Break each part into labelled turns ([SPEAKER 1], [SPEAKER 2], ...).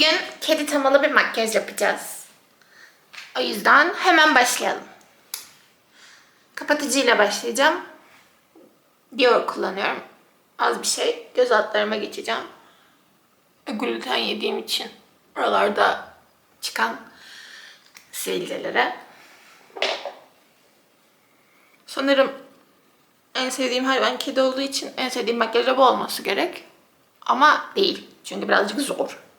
[SPEAKER 1] Bugün kedi temalı bir makyaj yapacağız. O yüzden hemen başlayalım. Kapatıcıyla başlayacağım. Dior kullanıyorum. Az bir şey. Göz altlarıma geçeceğim. Gluten yediğim için oralarda çıkan sivilcelere. Sanırım en sevdiğim hayvan kedi olduğu için en sevdiğim makyaj da bu olması gerek. Ama değil. Çünkü birazcık zor.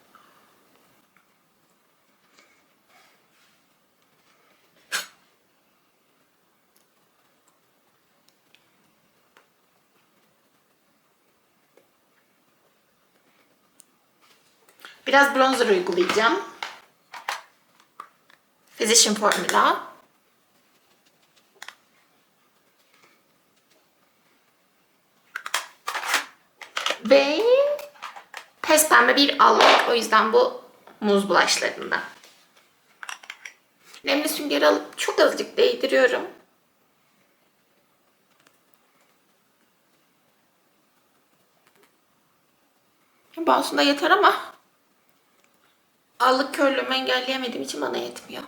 [SPEAKER 1] Biraz bronzer uygulayacağım. Physician Formula. Ve pes pembe bir allık. O yüzden bu muz bulaşlarında. Nemli süngeri alıp çok azıcık değdiriyorum. Bazısında yeter ama allık körlüğümü engelleyemediğim için bana yetmiyor.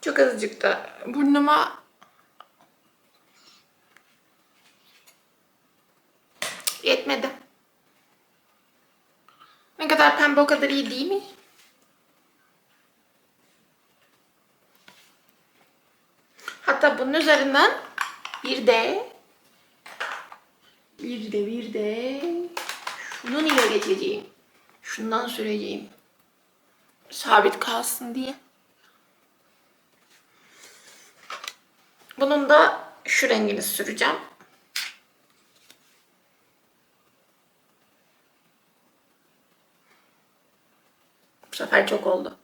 [SPEAKER 1] Çok azıcık da burnuma yetmedi. Ne kadar pembe o kadar iyi değil mi? Hatta bunun üzerinden bir de bir de bir de şunun ile geçeceğim. Şundan süreceğim. Sabit kalsın diye. Bunun da şu rengini süreceğim. Bu sefer çok oldu.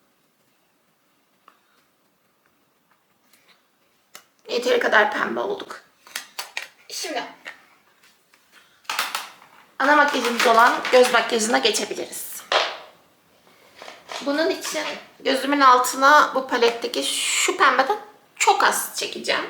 [SPEAKER 1] Yeteri kadar pembe olduk. Şimdi ana makyajımız olan göz makyajına geçebiliriz. Bunun için gözümün altına bu paletteki şu pembeden çok az çekeceğim.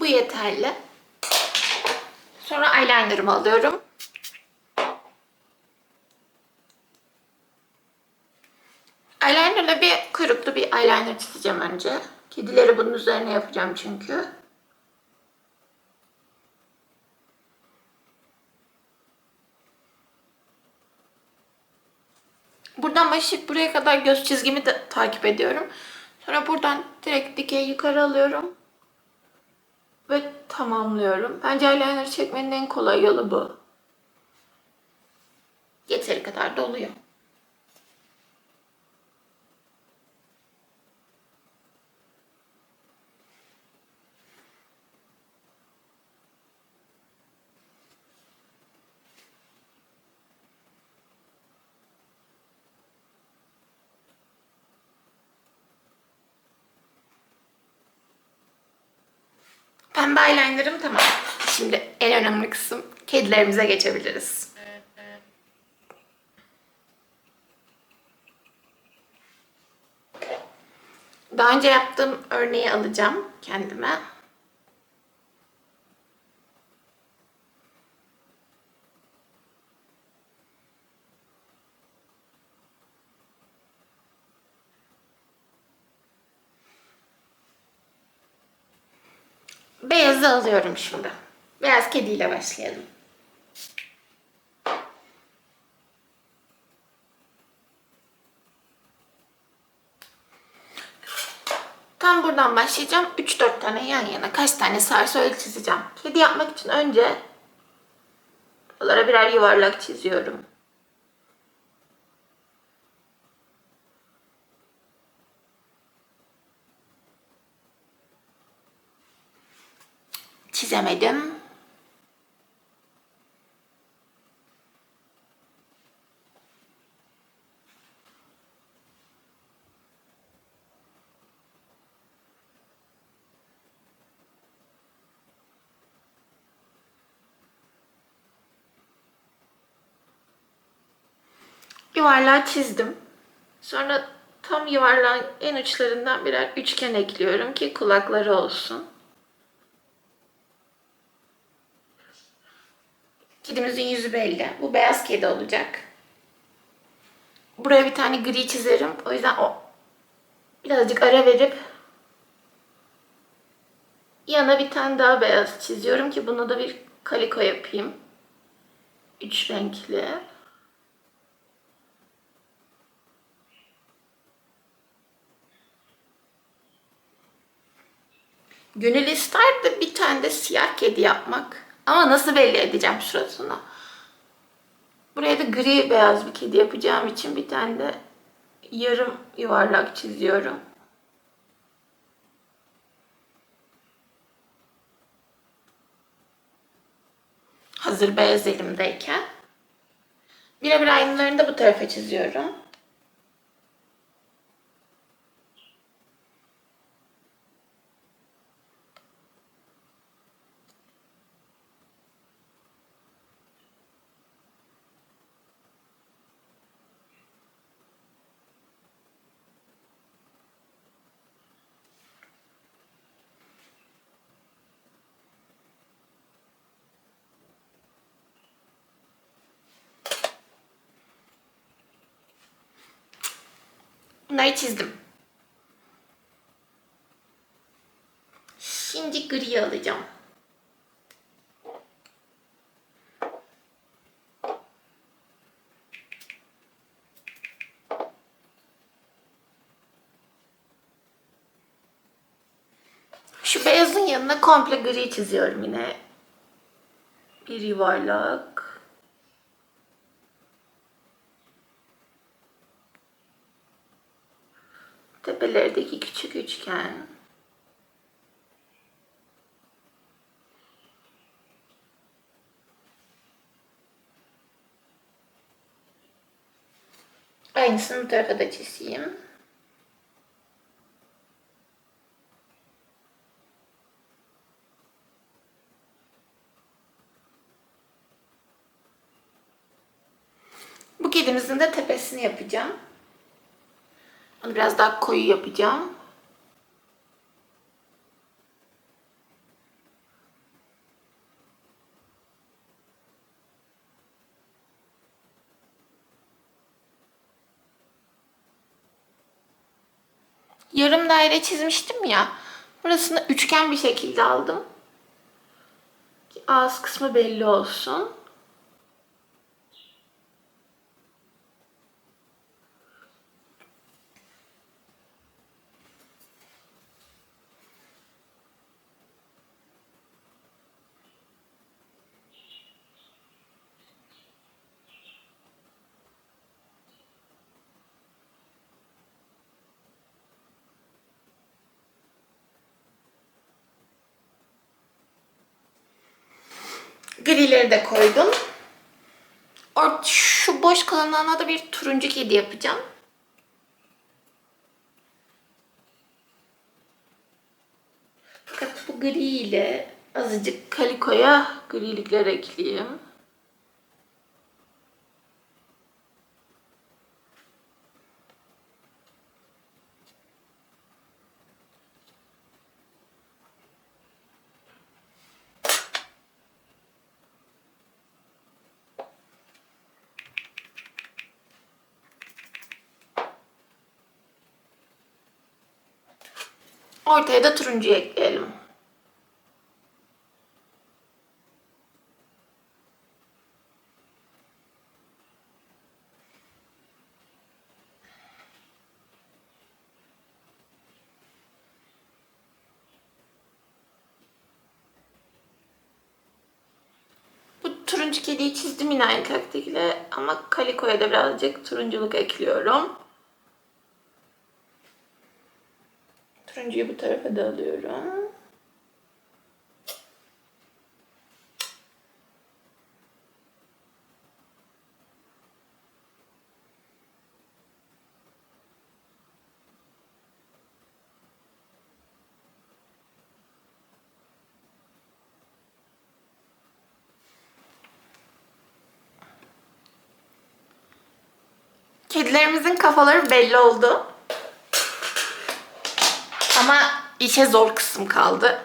[SPEAKER 1] Bu yeterli. Sonra eyelinerımı alıyorum. Eyelinerla bir kuyruklu bir eyeliner çizeceğim önce. Kedileri bunun üzerine yapacağım çünkü. Buradan başlayıp buraya kadar göz çizgimi de takip ediyorum. Sonra buradan direkt dikey yukarı alıyorum. Ve tamamlıyorum. Bence eyeliner çekmenin en kolay yolu bu. Yeteri kadar da oluyor. Pembe eyelinerım tamam. Şimdi en önemli kısım kedilerimize geçebiliriz. Daha önce yaptığım örneği alacağım kendime. Beyazı alıyorum şimdi. Beyaz kediyle başlayalım. Tam buradan başlayacağım. 3-4 tane yan yana kaç tane sarsa öyle çizeceğim. Kedi yapmak için önce buralara birer yuvarlak çiziyorum. çizemedim. yuvarlağı çizdim. Sonra tam yuvarlağın en uçlarından birer üçgen ekliyorum ki kulakları olsun. Kedimizin yüzü belli. Bu beyaz kedi olacak. Buraya bir tane gri çizerim. O yüzden o birazcık ara verip yana bir tane daha beyaz çiziyorum ki bunu da bir kaliko yapayım. Üç renkli. Gönül isterdi bir tane de siyah kedi yapmak. Ama nasıl belli edeceğim suratını? Buraya da gri beyaz bir kedi yapacağım için bir tane de yarım yuvarlak çiziyorum. Hazır beyaz elimdeyken. Birebir aynılarını da bu tarafa çiziyorum. Bunları çizdim. Şimdi gri alacağım. Şu beyazın yanına komple gri çiziyorum yine. Bir yuvarlak. Tepelerdeki küçük üçgen. Aynısını bu tarafa da çizeyim. Bu kedimizin de tepesini yapacağım. Onu biraz daha koyu yapacağım. Yarım daire çizmiştim ya. Burasını üçgen bir şekilde aldım. Ağız kısmı belli olsun. Grileri de koydum. Or şu boş kalanına da bir turuncu kedi yapacağım. Fakat bu gri ile azıcık kalikoya grilikler ekleyeyim. Ortaya da turuncu ekleyelim. Turuncu kediyi çizdim yine aynı taktikle ama kalikoya da birazcık turunculuk ekliyorum. Turuncuyu bu tarafa da alıyorum. Kedilerimizin kafaları belli oldu. Ama işe zor kısım kaldı.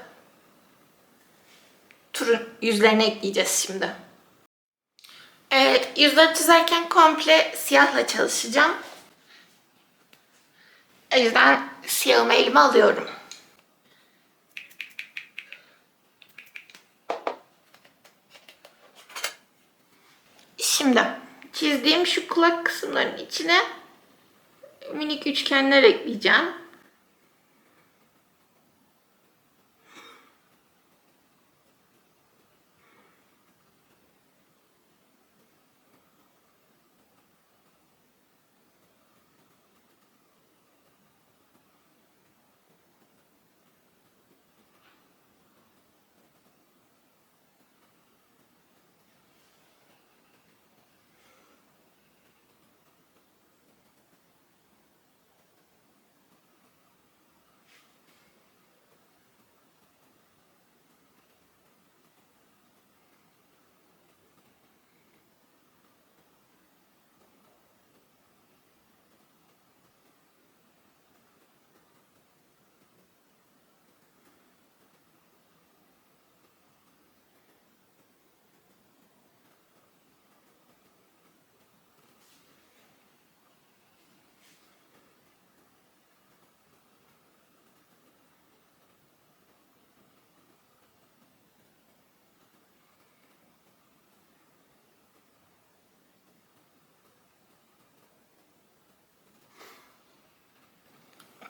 [SPEAKER 1] Turun yüzlerini ekleyeceğiz şimdi. Evet, yüzleri çizerken komple siyahla çalışacağım. O yüzden siyahımı elime alıyorum. Şimdi çizdiğim şu kulak kısımlarının içine minik üçgenler ekleyeceğim.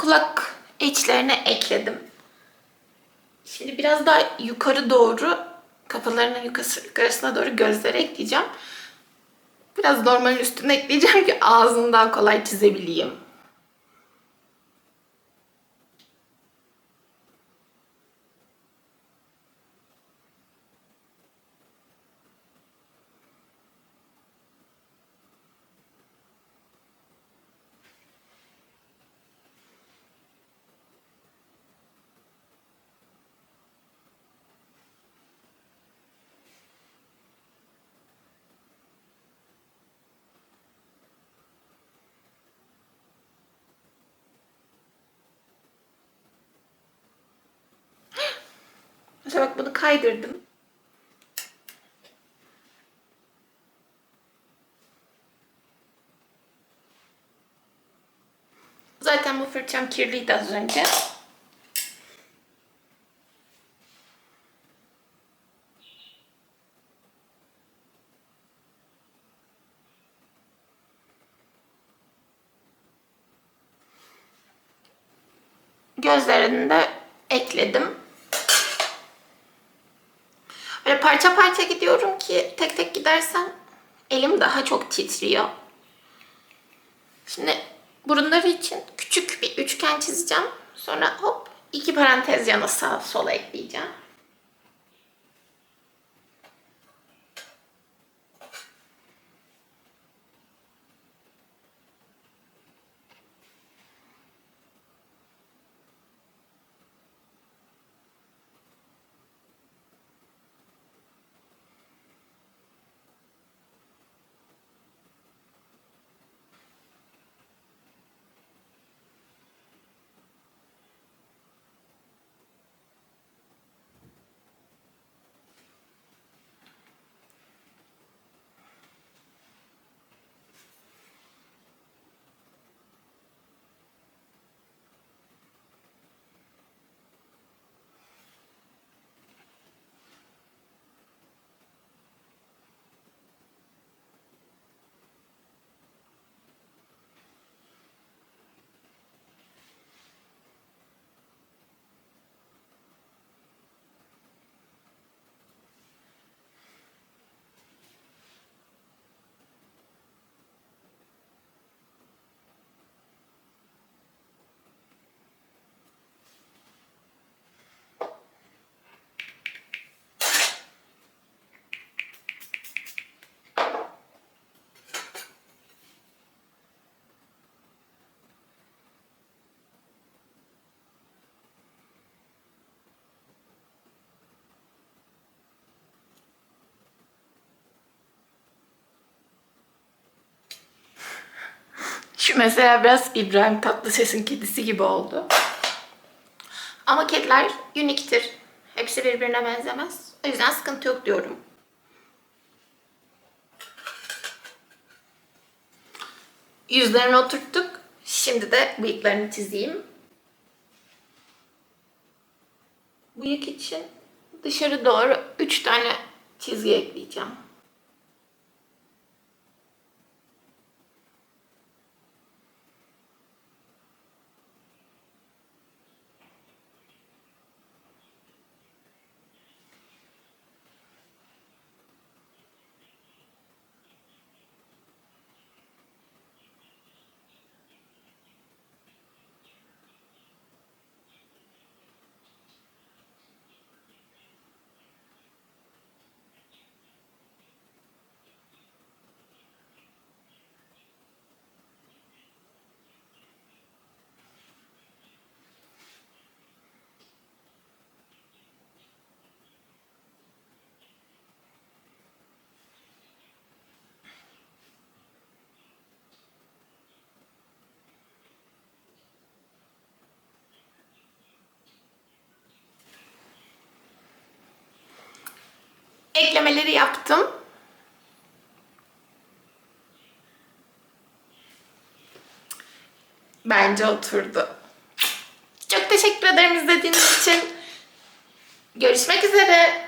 [SPEAKER 1] Kulak içlerine ekledim. Şimdi biraz daha yukarı doğru kafalarının yukarısı, yukarısına doğru gözleri ekleyeceğim. Biraz normalin üstüne ekleyeceğim ki ağzını daha kolay çizebileyim. Mesela bak bunu kaydırdım. Zaten bu fırçam kirliydi az önce. Gözlerini de ekledim. Böyle parça parça gidiyorum ki tek tek gidersem elim daha çok titriyor. Şimdi burunları için küçük bir üçgen çizeceğim. Sonra hop iki parantez yana sağ sola ekleyeceğim. Şu mesela biraz İbrahim Tatlıses'in kedisi gibi oldu. Ama kediler uniktir. Hepsi birbirine benzemez. O yüzden sıkıntı yok diyorum. Yüzlerini oturttuk. Şimdi de bıyıklarını çizeyim. Bıyık için dışarı doğru 3 tane çizgi ekleyeceğim. Eklemeleri yaptım. Bence oturdu. Çok teşekkür ederim izlediğiniz için. Görüşmek üzere.